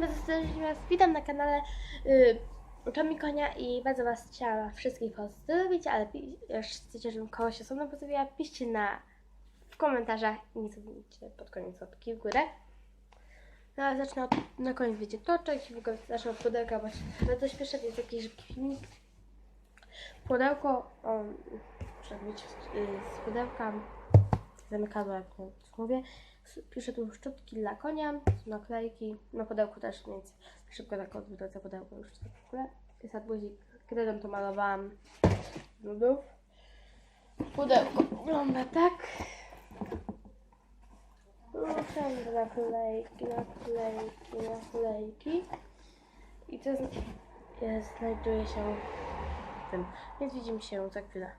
Was witam na kanale y, Uczami Konia i bardzo Was chciałam wszystkich pozdrowić, ale chcecie, żebym kogoś osobno pozdrowiła, piszcie na, w komentarzach i nie zapomnijcie pod koniec łapki w górę. No ale zacznę od, na koniec wiecie toczek i w ogóle zacznę od pudełka, bo bardzo śpieszę, jest taki szybki filmik. Pudełko, o, muszę mieć y, z pudełka zamykadło, jak mówię. Piszę tu szczotki dla konia, naklejki, na pudełku też, więc szybko tak odwrócę pudełko już tak w ogóle. Jest arbuzik, kredą to malowałam z nudów. Pudełko wygląda tak. Wszędzie naklejki, naklejki, naklejki. I to jest, znajduje się w tym. Więc widzimy się za chwilę.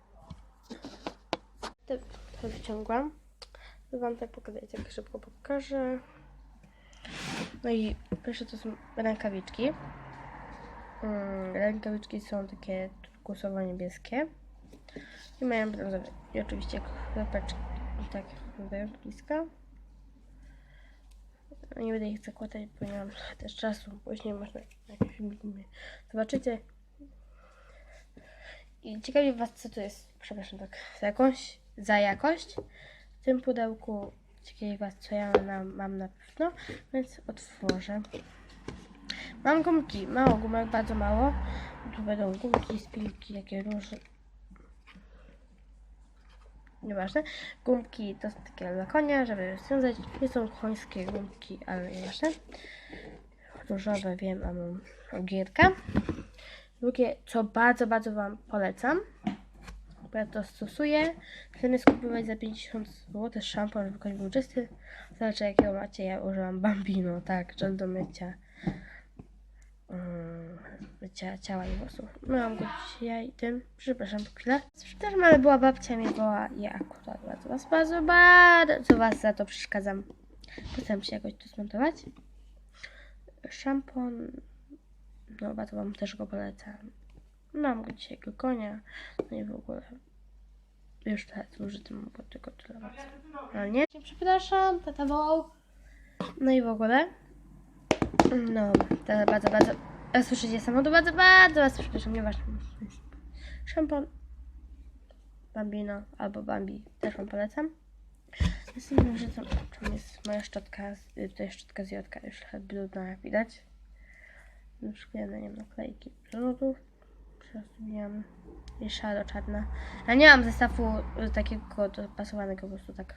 To, to wyciągłam. Wam tak pokazać, tak szybko pokażę. No i pierwsze to są rękawiczki. Mm, rękawiczki są takie turkusowo-niebieskie. I mają brązowe. I oczywiście kropeczki. I tak wyglądają bliska. No Nie będę ich zakładać, bo nie mam też czasu. Później można na jakimś filmiku mnie zobaczycie. I ciekawi Was, co to jest, przepraszam, tak, za jakąś, za jakość. Tym pudełku ciekawi Was, co ja na, mam na pewno, więc otworzę. Mam gumki, mało gumek, bardzo mało. Tu będą gumki, spilki, takie różne. Nieważne. Gumki to są takie dla konia, żeby związać. Nie są końskie gumki, ale nieważne. Różowe wiem, a mam ogierka. Drugie, co bardzo, bardzo Wam polecam, ja to stosuję. Zamiast kupować za 50 zł szampon, koń był czysty, zależy jakiego macie, ja używam Bambino, tak, żel do mycia, mm, mycia ciała i włosów. Myłam go dzisiaj tym, przepraszam chwilę. Przepraszam, ale była babcia mi woła i akurat bardzo was, bardzo, bardzo was za to przeszkadzam. Postaram się jakoś to zmontować. Szampon, no bardzo wam też go polecam. Mam go dzisiaj go konia, no i w ogóle już teraz użyty mam go tylko tyle. Ale nie? Przepraszam, tata wołał. No i w ogóle. No, to bardzo, bardzo. A słyszycie samochód? Bardzo, bardzo was przepraszam, nieważne. Szampon. Bambino albo Bambi też wam polecam. Następną rzeczą czym jest moja szczotka, to jest szczotka z Jotka, już trochę brudna jak widać. Przyklejone nie wiem, naklejki do lodów. Przesuniłam i szaro-czarna. Ja nie mam zestawu y, takiego dopasowanego, po prostu tak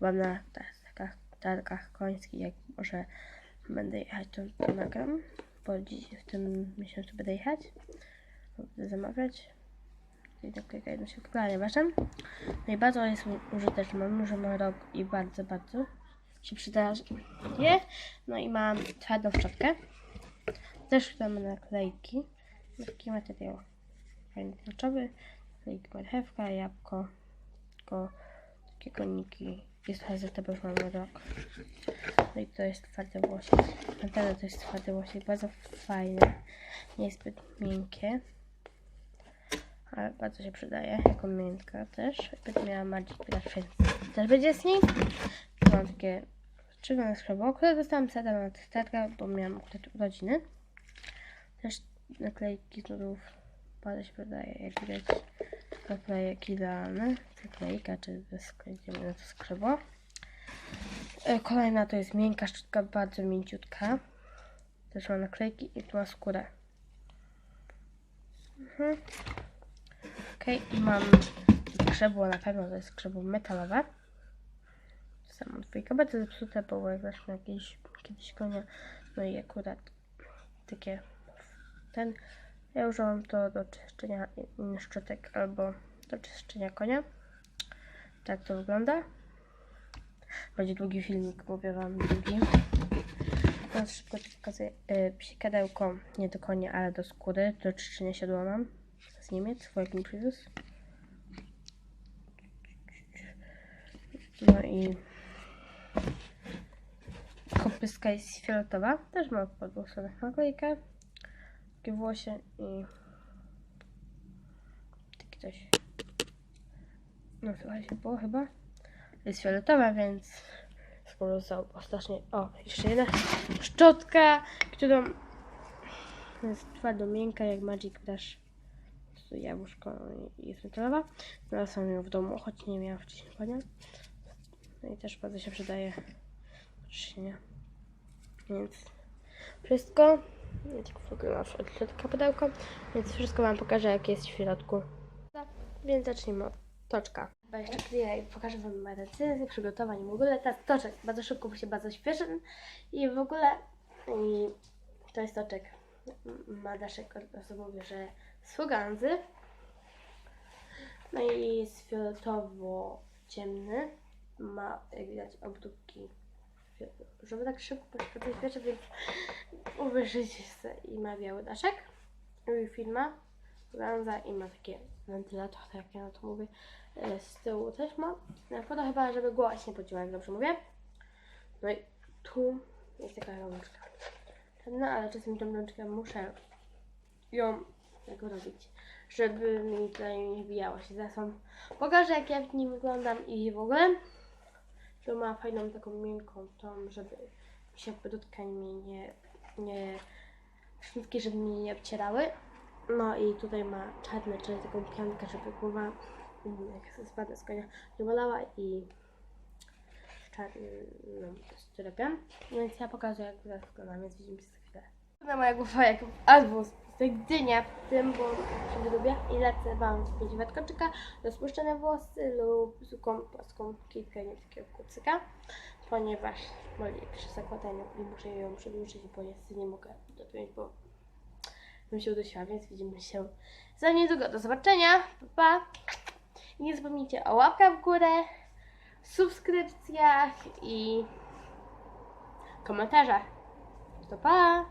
mam na targach, targach końskich, jak może będę jechać, to, to nagram, bo dziś w tym miesiącu będę jechać, będę zamawiać. I tak klika jedno się klanie waszym. No i bardzo jest użyteczny, mam już ma rok i bardzo, bardzo się przydaje. No i mam twardą szczotkę. Też tam naklejki. Taki materiał fajny. Naklejki marchewka, jabłko, tylko takie koniki. Jest hazeta, bo już mamy rok. No i to jest twarde włosy. Pantera to jest twarde włosy, bardzo fajne. Nie jest zbyt miękkie. Ale bardzo się przydaje, jako miętka też. Będę miała Magic Brush, też będzie z niej. Mam takie czerwone skrzydło, które dostałam sada na testerkę, bo miałam urodziny. Też naklejki nudów bardzo się przydaje, jak widać. Naklejek idealny. Naklejka, czy skleimy na to skrzydło. E, Kolejna to jest miękka szczotka, bardzo mięciutka. Też ma naklejki i tu ma skórę. Mhm. I mam skrzydło, na pewno to jest skrzydło metalowe. Samo dwójka, bardzo zepsute, bo jak weszło jakieś kiedyś konia, no i akurat takie ten. Ja użyłam to do czyszczenia szczotek albo do czyszczenia konia. Tak to wygląda. Będzie długi filmik, mówię wam długi. Teraz szybko pokazuję yy, psikadełko, nie do konia, ale do skóry, do czyszczenia siodła mam z Niemiec, in Previous. No i kopyska jest fioletowa, też ma po dwóch stronach naklejkę, takie włosie i taki coś. No słuchajcie, było chyba. Jest fioletowa, więc poluzał strasznie. O, jeszcze jedna szczotka, którą jest twardo miękka jak Magic Brush. Jabłuszko jest metalowa. Znalazłam ją w domu, choć nie miałam wcześniej konia. No i też bardzo się przydaje. Więc wszystko. Ja tylko wygląda od środka pudełko. Więc wszystko Wam pokażę, jak jest w środku. Więc zacznijmy od toczka. Chyba jeszcze chwilę pokażę Wam moje recenzje, przygotowań w ogóle. Ta toczek bardzo szybko, bo się bardzo śpieszy i w ogóle i to jest toczek. Ma daszek od razu mówię, że z fuganzy. No i jest fioletowo ciemny. Ma, jak widać, obdóbki żeby tak szybko się to więc uwyżyć i ma biały daszek. I firma Lanza i ma takie wentylator, tak jak ja na to mówię. E, Z tyłu też ma. Na foto chyba, żeby głośniej pociła, jak dobrze mówię. No i tu jest taka rączka. Czarna, ale czasem tą rączkę muszę ją jak robić, żeby mi tutaj nie wbijało się. Zaraz wam pokażę, jak ja w nim wyglądam i w ogóle. To ma fajną taką miękką tą, żeby się do tkań mi nie, nie żeby mnie nie obcierały. No i tutaj ma czarne, czyli taką piankę, żeby głowa, mm, jak spadnę z konia, nie bolała i czarnym styropian. Więc ja pokażę, jak teraz wyglądam, więc widzimy się za chwilę. Na moja głowa jak albo z dynia w tym, bo się lubię i lecę wam wpiąć wetkoczyka, rozpuszczone włosy lub zwykłą płaską kitkę, nie takiego kucyka, ponieważ boli przy zakładaniu i muszę ją przedłużyć, bo jest nie mogę dopiąć, bo bym się udusiła, więc widzimy się za niedługo. Do zobaczenia, pa! pa. I nie zapomnijcie o łapkach w górę, subskrypcjach i komentarzach. To pa!